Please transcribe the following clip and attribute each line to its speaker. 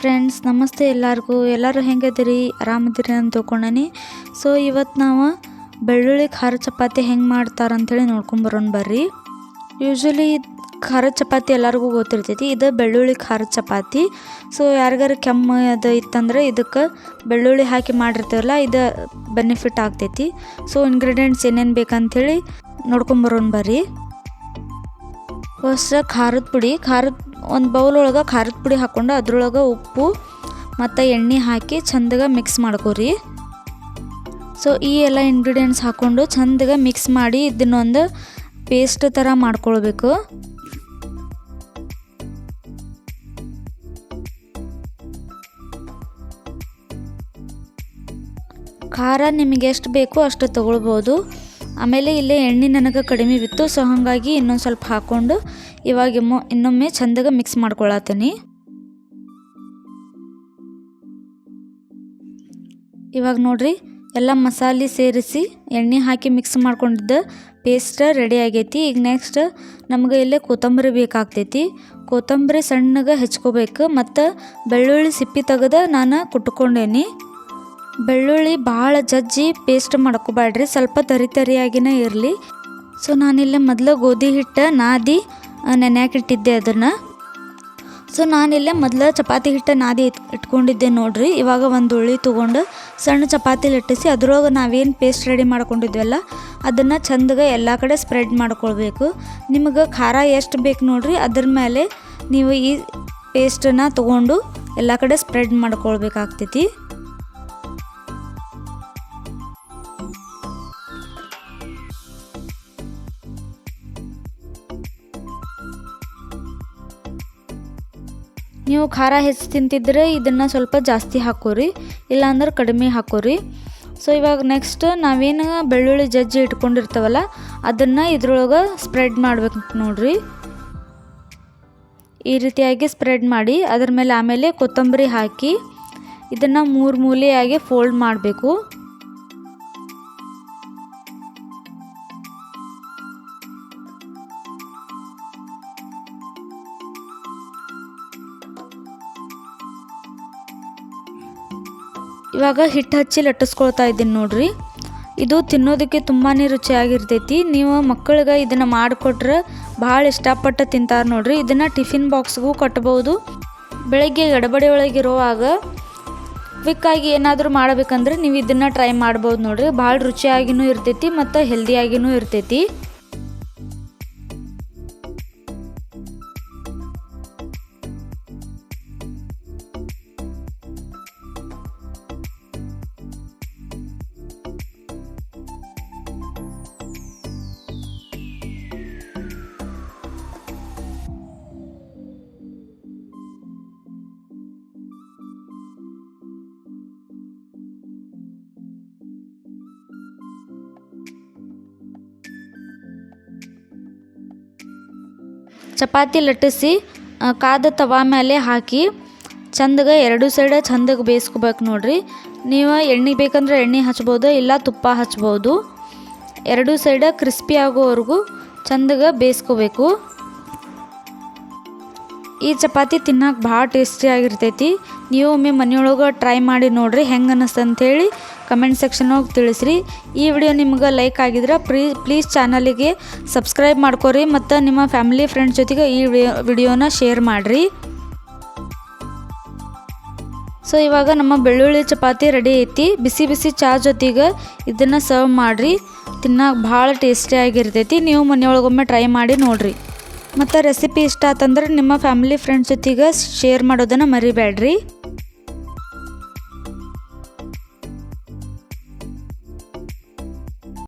Speaker 1: Friends ನಮಸ್ತೆ ಎಲ್ಲರಿಗೂ. ಎಲ್ಲರೂ ಹೆಂಗದಿರಿ ಆರಾಮದಿರಿ ಅಂತ ತೊಗೊಂಡನಿ ಸೊ ಇವತ್ತು ನಾವು ಬೆಳ್ಳುಳ್ಳಿ ಖಾರ ಚಪಾತಿ ಹೆಂಗೆ ಮಾಡ್ತಾರೆ ಅಂಥೇಳಿ ನೋಡ್ಕೊಂಬರೋಣ ಬರ್ರಿ. ಯೂಶ್ವಲಿ ಖಾರ ಚಪಾತಿ ಎಲ್ಲರಿಗೂ ಗೊತ್ತಿರ್ತೈತಿ. ಇದು ಬೆಳ್ಳುಳ್ಳಿ ಖಾರ ಚಪಾತಿ. ಸೊ ಯಾರಿಗಾರು ಕೆಮ್ಮು ಅದು ಇತ್ತಂದ್ರೆ ಇದಕ್ಕೆ ಬೆಳ್ಳುಳ್ಳಿ ಹಾಕಿ ಮಾಡಿರ್ತೀವಲ್ಲ, ಇದು ಬೆನಿಫಿಟ್ ಆಗ್ತೈತಿ. ಸೊ ಇಂಗ್ರೀಡಿಯೆಂಟ್ಸ್ ಏನೇನು ಬೇಕಂಥೇಳಿ ನೋಡ್ಕೊಂಬರೋಣ ಬರ್ರಿ. ಫಸ್ಟ್ ಖಾರದ ಪುಡಿ. ಖಾರದ ಒಂದು ಬೌಲ್ ಒಳಗೆ ಖಾರದ ಪುಡಿ ಹಾಕ್ಕೊಂಡು ಅದ್ರೊಳಗೆ ಉಪ್ಪು ಮತ್ತು ಎಣ್ಣೆ ಹಾಕಿ ಚಂದಗೆ ಮಿಕ್ಸ್ ಮಾಡ್ಕೊರಿ. ಸೊ ಈ ಎಲ್ಲ ಇಂಗ್ರೀಡಿಯೆಂಟ್ಸ್ ಹಾಕ್ಕೊಂಡು ಚಂದಗೆ ಮಿಕ್ಸ್ ಮಾಡಿ ಇದನ್ನೊಂದು ಪೇಸ್ಟ್ ಥರ ಮಾಡ್ಕೊಳ್ಬೇಕು. ಖಾರ ನಿಮಗೆ ಎಷ್ಟು ಬೇಕೋ ಅಷ್ಟು ತೊಗೊಳ್ಬೋದು. ಆಮೇಲೆ ಇಲ್ಲೇ ಎಣ್ಣೆ ನನಗೆ ಕಡಿಮೆ ಬಿತ್ತು ಸೊ ಹಾಗಾಗಿ ಇನ್ನೊಂದು ಸ್ವಲ್ಪ ಹಾಕ್ಕೊಂಡು ಇವಾಗ ಇನ್ನೊಮ್ಮೆ ಚಂದಗೆ ಮಿಕ್ಸ್ ಮಾಡ್ಕೊಳತ್ತೀನಿ. ಇವಾಗ ನೋಡ್ರಿ, ಎಲ್ಲ ಮಸಾಲೆ ಸೇರಿಸಿ ಎಣ್ಣೆ ಹಾಕಿ ಮಿಕ್ಸ್ ಮಾಡ್ಕೊಂಡಿದ್ದ ಪೇಸ್ಟ್ ರೆಡಿ ಆಗೈತಿ. ಈಗ ನೆಕ್ಸ್ಟ್ ನಮ್ಗೆ ಇಲ್ಲೇ ಕೊತ್ತಂಬರಿ ಬೇಕಾಗ್ತೈತಿ. ಕೊತ್ತಂಬರಿ ಸಣ್ಣಗೆ ಹೆಚ್ಕೋಬೇಕು, ಮತ್ತು ಬೆಳ್ಳುಳ್ಳಿ ಸಿಪ್ಪಿ ತೆಗೆದು ನಾನು ಕುಟ್ಕೊಂಡೇನಿ. ಬೆಳ್ಳುಳ್ಳಿ ಭಾಳ ಜಜ್ಜಿ ಪೇಸ್ಟ್ ಮಾಡ್ಕೋಬೇಡ್ರಿ ಸ್ವಲ್ಪ ತರಿ ತರಿಯಾಗಿನೇ ಇರಲಿ. ಸೊ ನಾನಿಲ್ಲೇ ಮೊದಲು ಗೋಧಿ ಹಿಟ್ಟು, ನಾದಿ ನೆನೆಯಾಕಿಟ್ಟಿದ್ದೆ ಅದನ್ನು. ಸೊ ನಾನಿಲ್ಲೇ ಮೊದಲು ಚಪಾತಿ ಹಿಟ್ಟು, ನಾದಿ ಇಟ್, ಇಟ್ಕೊಂಡಿದ್ದೆ ನೋಡ್ರಿ. ಇವಾಗ ಒಂದು ಉಳ್ಳಿ ತೊಗೊಂಡು ಸಣ್ಣ ಚಪಾತಿ ಲಟ್ಟಿಸಿ ಅದ್ರೊಳಗೆ ನಾವೇನು ಪೇಸ್ಟ್ ರೆಡಿ ಮಾಡ್ಕೊಂಡಿದ್ವಲ್ಲ, ಅದನ್ನು ಚಂದಗೆ ಎಲ್ಲ ಕಡೆ ಸ್ಪ್ರೆಡ್ ಮಾಡ್ಕೊಳ್ಬೇಕು. ನಿಮಗೆ ಖಾರ ಎಷ್ಟು ಬೇಕು ನೋಡ್ರಿ, ಅದ್ರ ಮೇಲೆ ನೀವು ಈ ಪೇಸ್ಟನ್ನು ತೊಗೊಂಡು ಎಲ್ಲ ಕಡೆ ಸ್ಪ್ರೆಡ್ ಮಾಡ್ಕೊಳ್ಬೇಕಾಗ್ತೈತಿ. ನೀವು ಖಾರ ಹೆಚ್ಚು ತಿಂತಿದ್ರೆ ಇದನ್ನು ಸ್ವಲ್ಪ ಜಾಸ್ತಿ ಹಾಕೋರಿ, ಇಲ್ಲಾಂದ್ರೆ ಕಡಿಮೆ ಹಾಕೋರಿ. ಸೊ ಇವಾಗ ನೆಕ್ಸ್ಟ್ ನಾವೇನು ಬೆಳ್ಳುಳ್ಳಿ ಜಜ್ಜಿ ಇಟ್ಕೊಂಡಿರ್ತಾವಲ್ಲ, ಅದನ್ನು ಇದ್ರೊಳಗೆ ಸ್ಪ್ರೆಡ್ ಮಾಡ್ಬೇಕು ನೋಡ್ರಿ. ಈ ರೀತಿಯಾಗಿ ಸ್ಪ್ರೆಡ್ ಮಾಡಿ, ಅದ್ರ ಮೇಲೆ ಆಮೇಲೆ ಕೊತ್ತಂಬರಿ ಹಾಕಿ, ಇದನ್ನು ಮೂರು ಮೂಲೆಯಾಗಿ ಫೋಲ್ಡ್ ಮಾಡಬೇಕು. ಇವಾಗ ಹಿಟ್ಟು ಹಚ್ಚಿ ಲಟ್ಟಿಸ್ಕೊಳ್ತಾ ಇದ್ದೀನಿ ನೋಡ್ರಿ. ಇದು ತಿನ್ನೋದಕ್ಕೆ ತುಂಬಾ ರುಚಿಯಾಗಿರ್ತೈತಿ. ನೀವು ಮಕ್ಕಳಿಗೆ ಇದನ್ನು ಮಾಡಿಕೊಟ್ರೆ ಭಾಳ ಇಷ್ಟಪಟ್ಟು ತಿಂತಾರೆ ನೋಡ್ರಿ. ಇದನ್ನು ಟಿಫಿನ್ ಬಾಕ್ಸ್ಗೂ ಕಟ್ಬೋದು. ಬೆಳಗ್ಗೆ ಗಡಬಡಿ ಒಳಗಿರುವಾಗ ಕ್ವಿಕ್ಕಾಗಿ ಏನಾದರೂ ಮಾಡಬೇಕಂದ್ರೆ ನೀವು ಇದನ್ನು ಟ್ರೈ ಮಾಡ್ಬೋದು ನೋಡ್ರಿ. ಭಾಳ ರುಚಿಯಾಗಿನೂ ಇರ್ತೈತಿ ಮತ್ತು ಹೆಲ್ದಿಯಾಗಿನೂ ಇರ್ತೈತಿ. ಚಪಾತಿ ಲಟ್ಟಿಸಿ ಕಾದ ತವಾ ಮೇಲೆ ಹಾಕಿ, ಚಂದಗೆ ಎರಡು ಸೈಡ ಚಂದಗೆ ಬೇಯಿಸ್ಕೋಬೇಕು ನೋಡ್ರಿ. ನೀವು ಎಣ್ಣೆ ಬೇಕಂದ್ರೆ ಎಣ್ಣೆ ಹಚ್ಬೋದು, ಇಲ್ಲ ತುಪ್ಪ ಹಚ್ಬೋದು. ಎರಡು ಸೈಡ ಕ್ರಿಸ್ಪಿ ಆಗೋವರೆಗೂ ಚಂದಗೆ ಬೇಯಿಸ್ಕೋಬೇಕು. ಈ ಚಪಾತಿ ತಿನ್ನಕ್ಕೆ ಭಾಳ ಟೇಸ್ಟಿಯಾಗಿರ್ತೈತಿ ನೀವು ಒಮ್ಮೆ ಮನೆಯೊಳಗೆ ಟ್ರೈ ಮಾಡಿ ನೋಡಿರಿ ಹೆಂಗೆ ಅನ್ನಿಸ್ತು ಅಂಥೇಳಿ ಕಮೆಂಟ್ ಸೆಕ್ಷನಾಗ ತಿಳಿಸ್ರಿ. ಈ ವಿಡಿಯೋ ನಿಮ್ಗೆ ಲೈಕ್ ಆಗಿದ್ರೆ ಪ್ರೀ ಪ್ಲೀಸ್ ಚಾನಲಿಗೆ ಸಬ್ಸ್ಕ್ರೈಬ್ ಮಾಡ್ಕೊರಿ ಮತ್ತು ನಿಮ್ಮ ಫ್ಯಾಮಿಲಿ ಫ್ರೆಂಡ್ಸ್ ಜೊತೆಗೆ ಈ ವಿಡಿಯೋ ವಿಡಿಯೋನ ಶೇರ್ ಮಾಡಿರಿ. ಸೊ ಇವಾಗ ನಮ್ಮ ಬೆಳ್ಳುಳ್ಳಿ ಚಪಾತಿ ರೆಡಿ ಐತಿ. ಬಿಸಿ ಬಿಸಿ ಚಾ ಜೊತೆಗೆ ಇದನ್ನು ಸರ್ವ್ ಮಾಡಿರಿ. ತಿನ್ನಕ್ಕೆ ಭಾಳ ಟೇಸ್ಟಿಯಾಗಿರ್ತೈತಿ ನೀವು ಮನೆಯೊಳಗೊಮ್ಮೆ ಟ್ರೈ ಮಾಡಿ ನೋಡಿರಿ. ಮತ್ತು ರೆಸಿಪಿ ಇಷ್ಟ ಆತಂದ್ರೆ ನಿಮ್ಮ ಫ್ಯಾಮಿಲಿ ಫ್ರೆಂಡ್ಸ್ ಜೊತೆಗೆ ಶೇರ್ ಮಾಡೋದನ್ನು ಮರಿಬೇಡ್ರಿ.